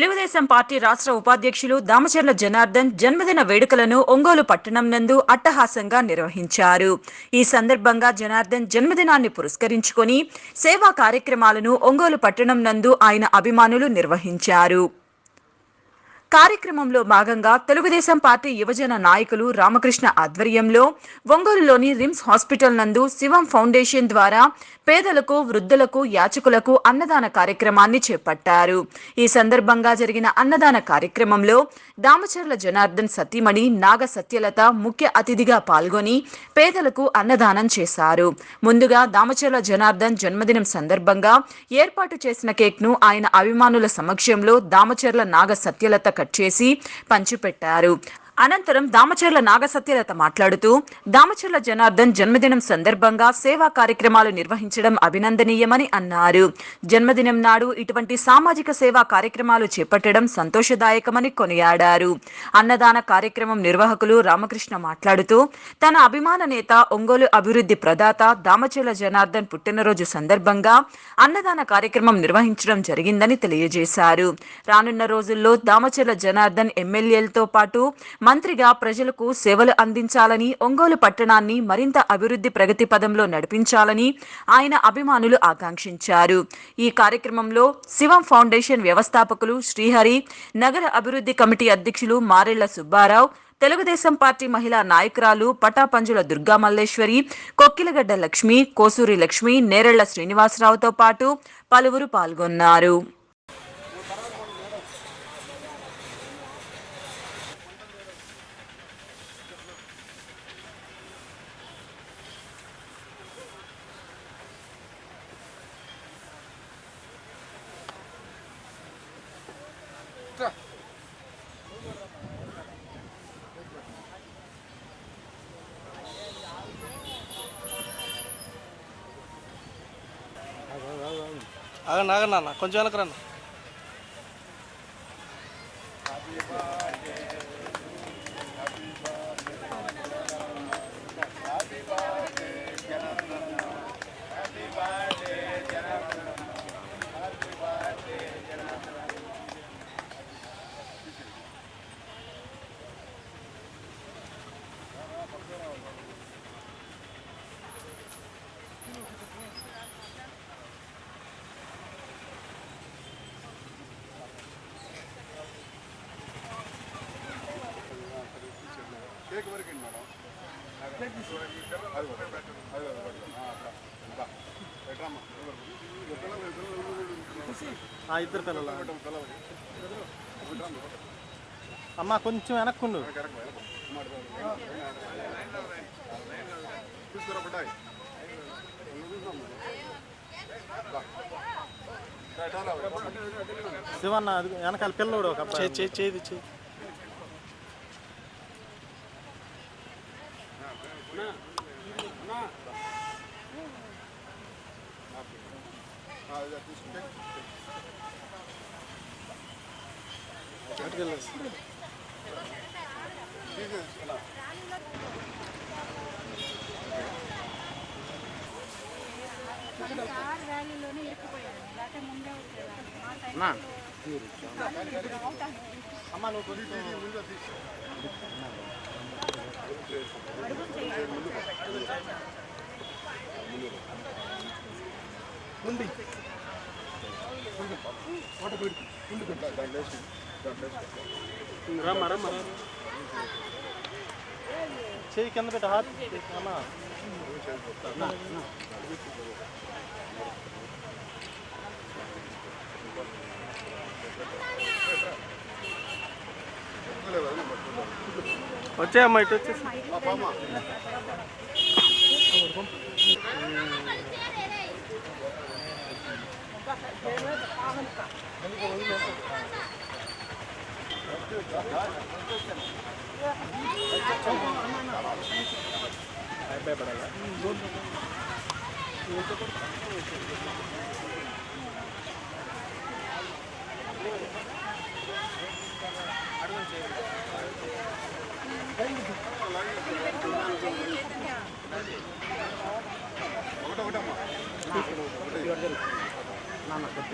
Telugu Desam party రాష్ట్ర ఉపాధ్యక్షులు దామచర్ల జనార్దన్ జన్మదిన వేడుకలను ఒంగోలు పట్టణం నందు అట్టహాసంగా నిర్వహించారు. ఈ సందర్భంగా జనార్దన్ జన్మదినాన్ని పురస్కరించుకొని సేవా కార్యక్రమాలను ఒంగోలు పట్టణం నందు ఆయన అభిమానులు నిర్వహించారు. కార్యక్రమంలో భాగంగా తెలుగుదేశం పార్టీ యువజన నాయకులు రామకృష్ణ ఆధ్వర్యంలో ఒంగోలులోని రిమ్స్ హాస్పిటల్ నందు శివం ఫౌండేషన్ ద్వారా పేదలకు వృద్ధులకు యాచకులకు అన్నదాన కార్యక్రమాన్ని చేపట్టారు. ఈ సందర్భంగా జరిగిన అన్నదాన కార్యక్రమంలో దామచర్ల జనార్దన్ సతీమణి నాగ సత్యలత ముఖ్య అతిథిగా పాల్గొని పేదలకు అన్నదానం చేశారు. ముందుగా దామచర్ల జనార్దన్ జన్మదినం సందర్భంగా ఏర్పాటు చేసిన కేక్ను ఆయన అభిమానుల సమక్షంలో దామచర్ల నాగ సత్యలత కట్ చేసి పంచిపెట్టారు. అనంతరం దామచర్ల నాగసత్యలత మాట్లాడుతూ దామచర్ల జనార్దన్ జన్మదినం సందర్భంగా సేవా కార్యక్రమాలు నిర్వహించడం అభినందనీయమని అన్నారు. జన్మదినం నాడు ఇటువంటి సామాజిక సేవా కార్యక్రమాలు చేపట్టడం సంతోషదాయకమని కొనియాడారు. అన్నదాన కార్యక్రమం నిర్వాహకులు రామకృష్ణ మాట్లాడుతూ తన అభిమాన నేత ఒంగోలు అభివృద్ధి ప్రదాత దామచర్ల జనార్దన్ పుట్టినరోజు సందర్భంగా అన్నదాన కార్యక్రమం నిర్వహించడం జరిగిందని తెలియజేశారు. రానున్న రోజుల్లో దామచర్ల జనార్దన్ ఎమ్మెల్యేలతో పాటు మంత్రిగా ప్రజలకు సేవలు అందించాలని ఒంగోలు పట్టణాన్ని మరింత అభివృద్ధి ప్రగతి పదంలో నడిపించాలని ఆయన అభిమానులు ఆకాంక్షించారు. ఈ కార్యక్రమంలో శివం ఫౌండేషన్ వ్యవస్థాపకులు శ్రీహరి నగర అభివృద్ధి కమిటీ అధ్యక్షులు మారెళ్ళ సుబ్బారావు తెలుగుదేశం పార్టీ మహిళా నాయకురాలు పటాపంజుల దుర్గా మల్లేశ్వరి కొక్కిలగడ్డ లక్ష్మి కోసూరి లక్ష్మి నేరెళ్ళ శ్రీనివాసరావుతో పాటు పలువురు పాల్గొన్నారు. ఆగండి ఆగండి అన్న కొంచెం ఇద్దరు పిల్లలు. అమ్మ కొంచెం వెనక్కుండు శివన్న అది వెనకాల పిల్లోడు ఒక చేయి చేయి చేయి కార్ ర్యాలీలోనే ఇరుక్కుపోయాను లేకపోతే ముందే వచ్చేదాన్ని మా సైడ్ అన్నా అమ్మ నువ్వు కొంచెం రమ్మ రమ్మ చేయి కింద పెట్ట హాత్ అమ్మా వచ్చాయమ్మా ఇటు వచ్చేసి. భయపడాలి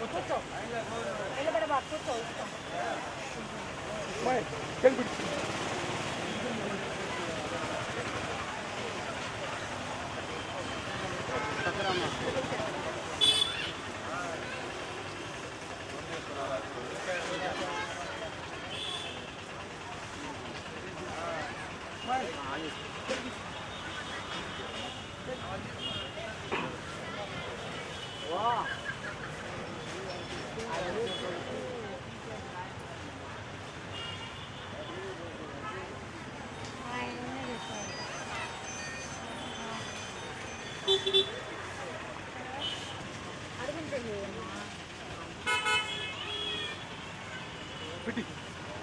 కూర్చో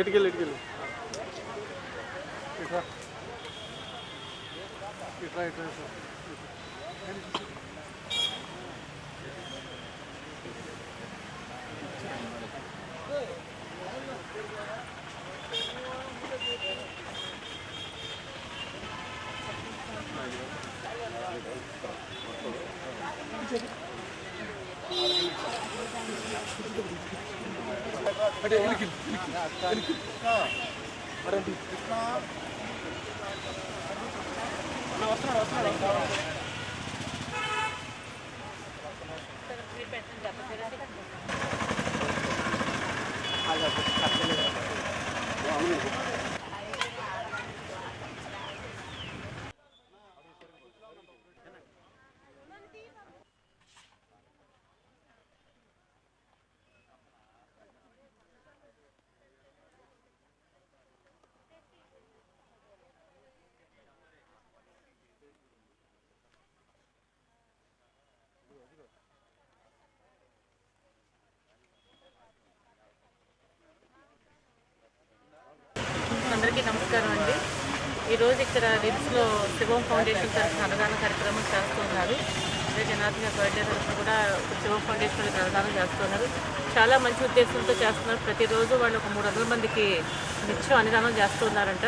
ಇಟ್ಕಿಲ್ಲ ಇಟ್ಕಿಲ್ಲ ಇಟ್ರಾ ಇಟ್ರಾ ಸರ್ Thank you. అంటే ఎలికి ఎలికి ఎలికి అరండి అందరికీ ఈరోజు ఇక్కడ రిమ్స్లో శివం ఫౌండేషన్ తరఫున అన్నదాన కార్యక్రమం చేస్తున్నారు. అదే జనార్దన్ బర్త్డే తరఫున కూడా శివం ఫౌండేషన్ వాళ్ళకి అన్నదానం చేస్తున్నారు. చాలా మంచి ఉద్దేశంతో చేస్తున్నారు. ప్రతిరోజు వాళ్ళు ఒక మూడు వందల మందికి నిత్యం అన్నదానం చేస్తున్నారంట.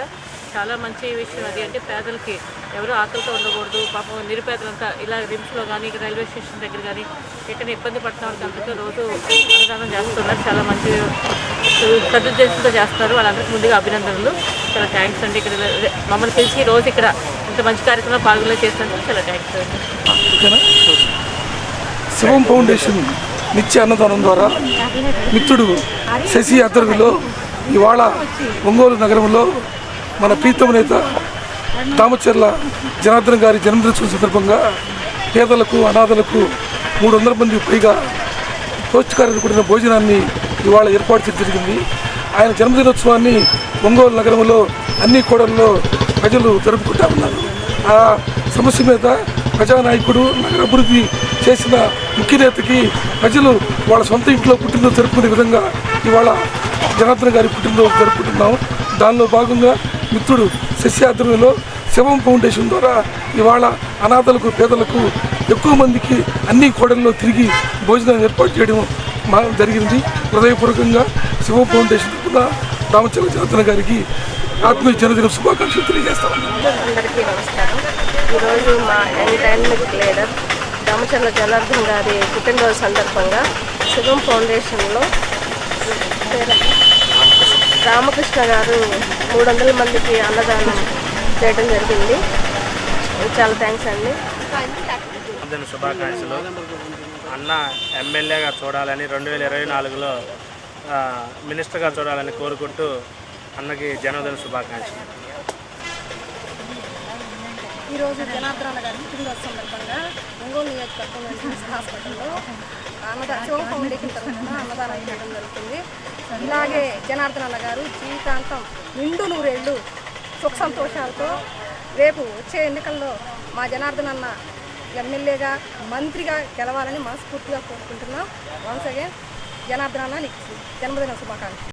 చాలా మంచి విషయం అది. అంటే పేదలకి ఎవరు ఆకలితో ఉండకూడదు పాపం నిరుపేదలంతా ఇలా రిమ్స్లో కానీ రైల్వే స్టేషన్ దగ్గర కానీ ఎక్కడ ఇబ్బంది పడుతున్న వాళ్ళకి రోజు అన్నదానం చేస్తున్నారు. చాలా మంచి సదుద్దేశంతో చేస్తున్నారు. వాళ్ళందరికీ ముందుగా అభినందనలు. చాలా థ్యాంక్స్ అండి. ఇక్కడ మమ్మల్ని పిలిచి రోజు ఇక్కడ ఇంత మంచి కార్యక్రమంలో పాల్గొనే చేసినందుకు చాలా థ్యాంక్స్ అండి. శివం ఫౌండేషన్ నిత్య అన్నదానం ద్వారా మిత్రుడు శశి ఆధ్వర్యంలో ఇవాళ ఒంగోలు నగరంలో మన ప్రీతమ నేత దామచర్ల జనార్దన్ గారి జన్మదినోత్సవం సందర్భంగా పేదలకు అనాథలకు మూడు వందల మంది పైగా పౌష్టికారాన్ని కూడిన భోజనాన్ని ఇవాళ ఏర్పాటు చేయడం జరిగింది. ఆయన జన్మదినోత్సవాన్ని ఒంగోలు నగరంలో అన్ని కూడల్లో ప్రజలు జరుపుకుంటా ఉన్నారు. ఆ సమస్య మీద ప్రజానాయకుడు నగర అభివృద్ధి చేసిన ముఖ్య నేతకి ప్రజలు వాళ్ళ సొంత ఇంట్లో పుట్టినరోజు జరుపుకునే విధంగా ఇవాళ జనార్దన్ గారి పుట్టినరోజు జరుపుకుంటున్నాం. దానిలో భాగంగా మిత్రుడు శశి శివం ఫౌండేషన్ ద్వారా ఇవాళ అనాథలకు పేదలకు ఎక్కువ మందికి అన్ని కోడల్లో తిరిగి భోజనం ఏర్పాటు చేయడం మా జరిగింది. హృదయపూర్వకంగా శివం ఫౌండేషన్ తరఫున రామచంద్ర జనార్దన్ గారికి ఆత్మీయ జన్మదిన శుభాకాంక్షలు తెలియజేస్తాను. అందరికీ నమస్కారం. ఈరోజు మా ఎంటైన్మెంట్ లీడర్ రామచంద్ర జనార్దన్ గారి పుట్టినరోజు సందర్భంగా శివం ఫౌండేషన్లో రామకృష్ణ గారు మూడు వందల మందికి అన్నదానం చేయడం జరిగింది. చాలా థ్యాంక్స్ అండి. శుభాకాంక్షలు. అన్న ఎమ్మెల్యేగా చూడాలని రెండు వేల ఇరవై నాలుగులో మినిస్టర్గా చూడాలని కోరుకుంటూ అన్నకి జన్మదిన శుభాకాంక్షలు. ఈరోజు జనార్దన గారి పుట్టినరోజు సందర్భంగా ఒంగోలు నియోజకవర్గం హాస్పిటల్లో అన్నదా శివ ఫౌండేషన్ తరఫున అన్నదానం చేయడం జరుగుతుంది. ఇలాగే జనార్దన గారు జీవితాంతం నిండు నూరేళ్ళు సుఖ సంతోషాలతో రేపు వచ్చే ఎన్నికల్లో మా జనార్దన్ అన్న ఎమ్మెల్యేగా మంత్రిగా గెలవాలని మనస్ఫూర్తిగా కోరుకుంటున్నాం. వన్స్ అగైన్ జనార్దన అన్న నీకు జన్మదిన శుభాకాంక్షలు.